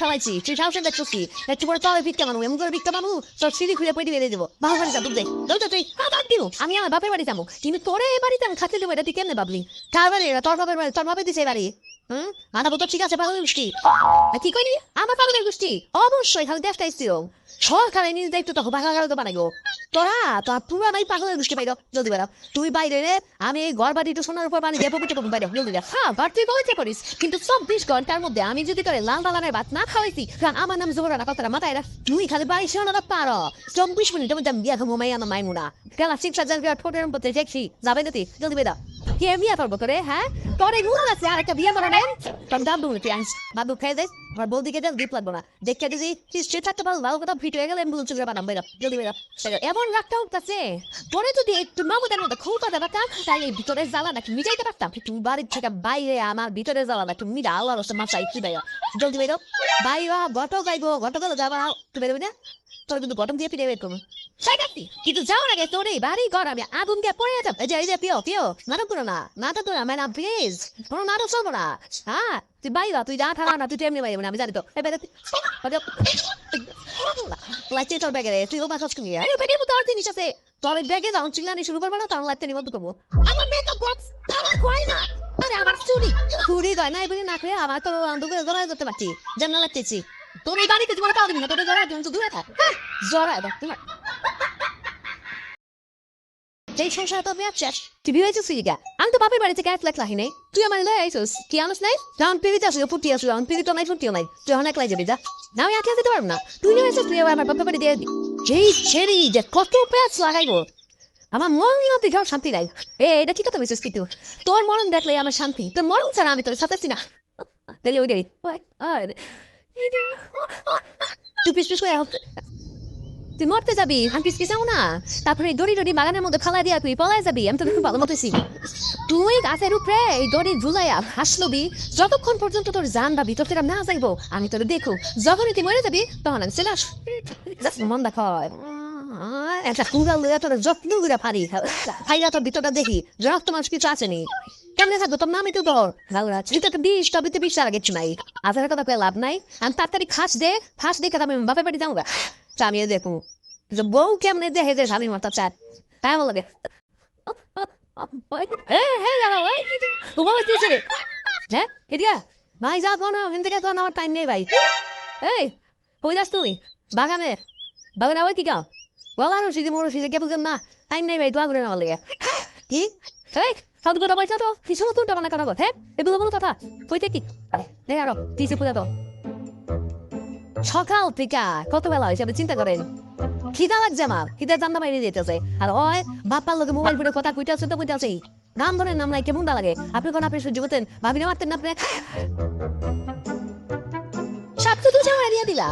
খাওয়াইছি, সেই সাহসের দেখছি একটু পরে তবে ভিক্ষা মানু এমন করে ভিক্ষা মানু তোর সিঁড়ি খুলে পেটি বেঁধে দেবো। বাবা বাড়ি যাব দে। তো তুই বাদ দিব আমি আমার বাপের বাড়ি যাব। কিন্তু তোরে এ বাড়িতে আমি খাতে দেবো, এটা তুই কেমনে ভাবলি? কার বাড়ি? তোর বাপের বাড়ি, তোর বাপের দিছে বাড়ি। হুম? মাথা বোতল ঠিক আছে, পাগলের গোষ্ঠী। আর কি কইনি আমার পাগলের গোষ্ঠী? অবশ্যই, খালি এসছিল সরকারে নিজ দায়িত্ব তো বাঘা তো বানাইবো। তোরা, তোর পুরো নাই পাগলের গোষ্ঠী বাইর জলদি বেরা। তুই বাইরে রে, আমি এই ঘর বাড়ি তো সোনার উপর দিয়ে পবিত্র করব, বাইরে, জলদি বেরা। হ্যাঁ ঘর তুই বলেছে করিস কিন্তু চব্বিশ ঘণ্টার মধ্যে আমি যদি তোরে লাল বালানের ভাত না খাওয়াইছি, কারণ আমার নাম জোবরা না, কথাটা মাথায় রাখ। তুই খালি বাড়ি শোনা পারো। চব্বিশ মিনিটের মধ্যে আমি বিয়া খাব মাই আমার মাইমুনা। গেলা শিক্ষা জান বিরাট ফোটের মধ্যে দেখছি, যাবে না তুই জলদি বেরা। কে বিয়া করব করে হ্যাঁ তোর এই মুখ আছে আর একটা বিয়া করা নেন তোর দাম দুমে তুই আনস বাবু খেয়ে দেয় আমার বৌদিকে দেন গিফট লাগবো না দেখে দিদি তুই সে থাকতে পারো ভালো কথা ভিডিও গেলে এম্বুলেন্স করে বানাম বেরো জলদি বেরো এমন রাখতে উঠতেছে পরে যদি একটু মামুদের খুব কথা পারতাম তাই এই ভিতরে জ্বালা নাকি মিটাইতে পারতাম তুমি বাড়ির থেকে বাইরে আমার ভিতরে জ্বালা নাকি মিটা আল্লাহ রসে মাথা একটু বেরো জলদি বেরো বাইরা গট গাইবো গট গেলো যাবা তুই বেরোবি না তোর কিন্তু গটম দিয়ে পিড়ে বের করব। তাই কাটতি? কিন্তু যাওয়ার আগে তোর এই বাড়ি ঘর আমি আগুন দিয়ে পড়ে যেতাম এই যে এই যে, পিও পিও। নাটক করো না নাটক করো না ম্যাডাম প্লিজ কোনো নাটক চলবো না। হ্যাঁ? তুই বাইবা তুই যা, থাকা, না, তুই তেমনি বাইবা না, আমি জানি তো। এই বেরো লাইতে তোর ব্যাগে তুই ও মাছ কিনে আরে, ব্যাগের মতো আর জিনিস আছে। এই ব্যাগে যাও চিল্লানি শুরু করব না, তখন লাইতে নিবন্ধ করব। আমার মেকআপ বক্স আমার কয় না। আরে, আমার চুরি। চুরি গয় না এবারে না করে আমার তো দুপুরে জড়াই করতে পারছি। জানা লাগতেছি তোর এই বাড়িতে জীবনে পাওয়া দিবি তুমি তো দূরে থাক। জড়াই দাও তোমার। যেই সংসার তো মেয়াদ শেষ তুই বিয়ে হয়েছিস গা। আমি তো বাপের বাড়িতে এক লাখ লাহি নেই। তুই আমার লয়ে আইসিস, কি আনস নাই? যখন পিড়িতে আসিও ফুটি আসিও যখন পিড়িত নাই ফুটিও নাই। তুই অনেক লাই যাবি যা। না, আমি একলা যেতে পারব না। তুই নিয়ে আসিস তুই আমার বাপের বাড়ি দিয়ে দিবি যেই ছেড়ি যে কত পেঁয়াজ লাগাইবো। আমার মরণ নিয়ন্ত্রণ যাও শান্তি নাই। এ, এটা ঠিক কথা বলছিস কিন্তু তোর মরণ দেখলে আমার শান্তি। তোর মরণ ছাড়া আমি তোর সাথে না। তাহলে ওই দেরি। তুই পিস পিস করে তুই মরতে যাবি আমি পিস পিসাও না তারপরে এই দড়ি দড়ি বাগানের মধ্যে ফালাই দিয়া তুই পলাই যাবি আমি তো ভালো তুই গাছের উপরে এই দড়ি ঝুলাইয়া হাসলবি যতক্ষণ পর্যন্ত তোর জান বা ভিতর থেকে না আমি তোর দেখো যখনই তুই মরে যাবি তখন আমি চলে আস মন দেখ একটা কুড়াল লইয়া তোর যত্ন করে ফারি ফাইরা তোর ভিতরটা দেখি রক্ত মানুষ কিছু আসেনি কেমনে থাকব তোর নামই তো তোর লাউরা তুই তো বিষ তবে তো বিষ আর কিছু নাই আধার কথা কয়ে লাভ নাই আমি তাড়াতাড়ি খাস দে ফাঁস দেখে আমি বাপের বাড়ি যাব তা আমি দেখব যে বউ কেমনে দেখে যে স্বামী মাথা চার তাই ভালো লাগে হ্যাঁ এদিকে ভাই যা কোন এখান থেকে তো টাইম নেই ভাই এই কই যাস তুই বাগানে বাগানে আবার কি গাও বল আর সিধে মোড় সিধে কে বুঝলাম না টাইম নেই ভাই দোয়া করে লেগে কি এই, সাধু কথা বলছো তো কিছু নতুন টাকা না কথা বল হ্যাঁ এগুলো বলো কথা কইতে কি দেখ আরও তিসে পূজা তো সকাল থেকে কত বেলা হয়েছে, আপনি চিন্তা করেন। খিদা লাগছে আমার খিদা জানতে বাইরে যেতেছে আর ওই বাপ্পার লোকে মোবাইল ফোনে কথা কইতেছে তো কইতেছে নাম ধরেন নাম নাই, কেমন লাগে? আপনি কোন আপনি সহ্য করতেন? ভাবি না মারতেন না আপনি? সাতটা তো জামা দিয়ে দিলা।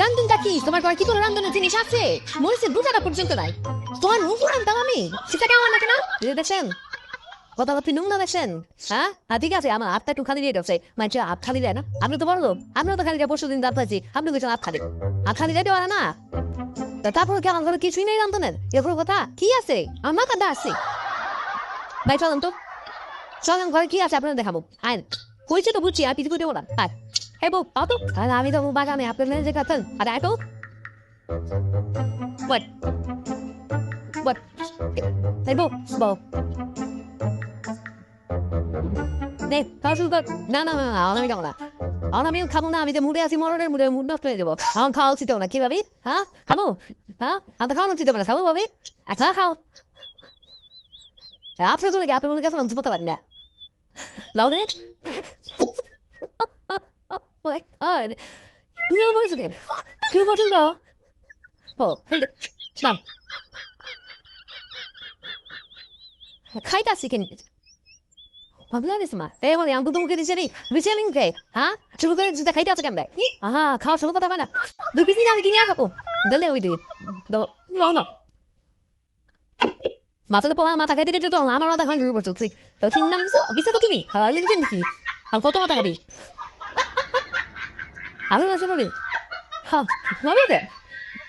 রান্ধনটা কি? তোমার ঘরে কি কোনো রান্ধনের জিনিস আছে? মরিচের দুটাটা পর্যন্ত নাই। তোমার মুখ রান্তাম আমি। সেটা কেমন না? যে দেখছেন কথা আপনি নুন না দেখছেন হ্যাঁ হ্যাঁ ঠিক আছে আমার হাতটা একটু খালি দিয়ে দিচ্ছে মানে হাত খালি দেয় না আপনি তো বলল আমরা তো খালি পরশু দিন দাঁত পাইছি আপনি হাত খালি হাত খালি দেয় না তা তারপর কি আমার কিছুই নেই রান্ধনের এরপর কথা কি আছে আমার মাথা দা আছে ভাই চলেন তো চলেন ঘরে কি আছে আপনার দেখাবো আইন হয়েছে তো বুঝছি আর করে বলার আর হে বউ আর আমি তো বাগানে আপনার যে কাছেন আর আয় তো What? What? Hey, নে খাওয়া শুরু কর না না না না আমি খাব না আর আমিও খাব না আমি যে মুড়ে আছি মরণের মুড়ে মুড নষ্ট হয়ে যাব আমার খাওয়া উচিত না কি ভাবি হ্যাঁ খাব হ্যাঁ আমি তো খাওয়ানো উচিত না খাব ভাবি একা খাও আপনি চলে গিয়ে আপনি মনে গেছেন অন্তত না লাউ দেন তুমি আমার বলেছ দেন তুমি বলছো না ও নাম খাইতাছি কিন্তু Popularissima. Det var det andre du kunne kjenne i. Du kjenner ikke det. Ha? Tror du det kan jeg ta med deg? Ah, hva tror du det var det? Du kan ikke gjøre det jeg har på. Det lever i det. Da, hva nå? またでぽはまたかでるとあまらだかんるぼとつい。ときんなんそ、びさときみ、はれるじんき。あことまたかび。あれはそろり。は、まべて。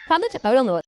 パンダちゃん、パウロンの。